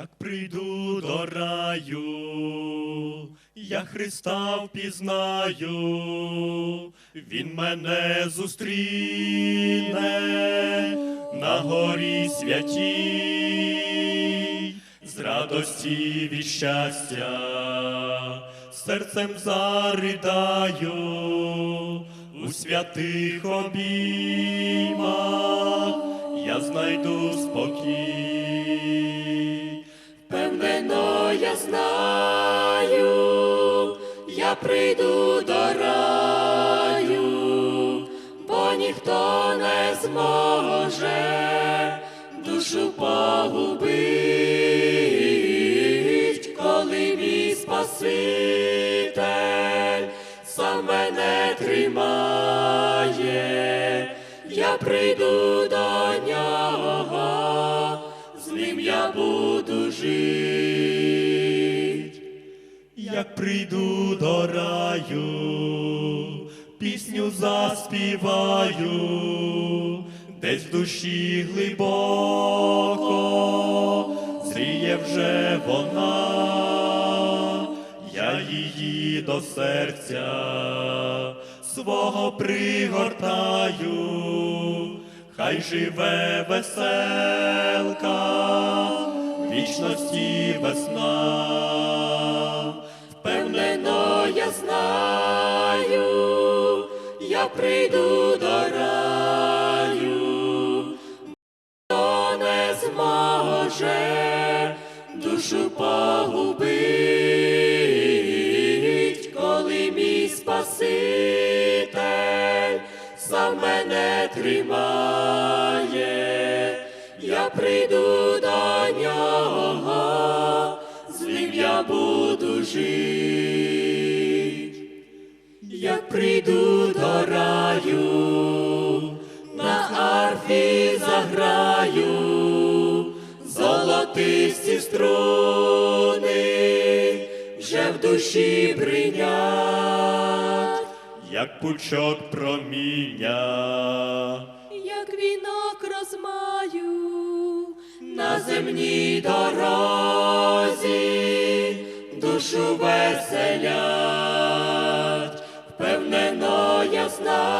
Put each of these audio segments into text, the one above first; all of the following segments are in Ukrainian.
Як прийду до раю, я Христа впізнаю, Він мене зустріне на горі святій, з радості від щастя, серцем заридаю у святих обіймах, знаю, я прийду до раю, бо ніхто не зможе душу погубить, коли мій Спаситель сам мене тримає, я прийду до нього, з ним я буду жить. Як прийду до раю, пісню заспіваю, десь в душі глибоко зріє вже вона, я її до серця свого пригортаю, хай живе веселка, вічності весна. Знаю, я прийду до раю, хто не зможе душу погубить, коли мій Спаситель сам мене тримає, я прийду до нього, з ним я буду жить. Арфі заграю, золотисті струни вже в душі бринять, як пучок проміння, як вінок розмаю на земній дорозі, душу веселять, впевнено, я знаю,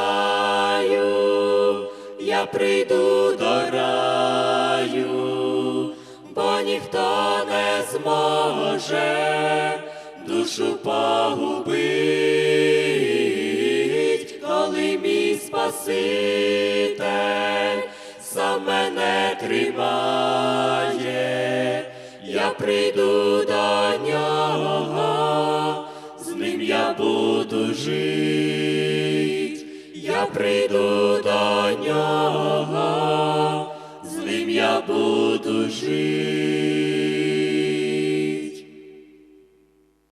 прийду до раю, бо ніхто не зможе душу погубить, коли мій Спаситель сам мене тримає, я прийду до нього, з ним я буду жить, я прийду до нього, я буду жить.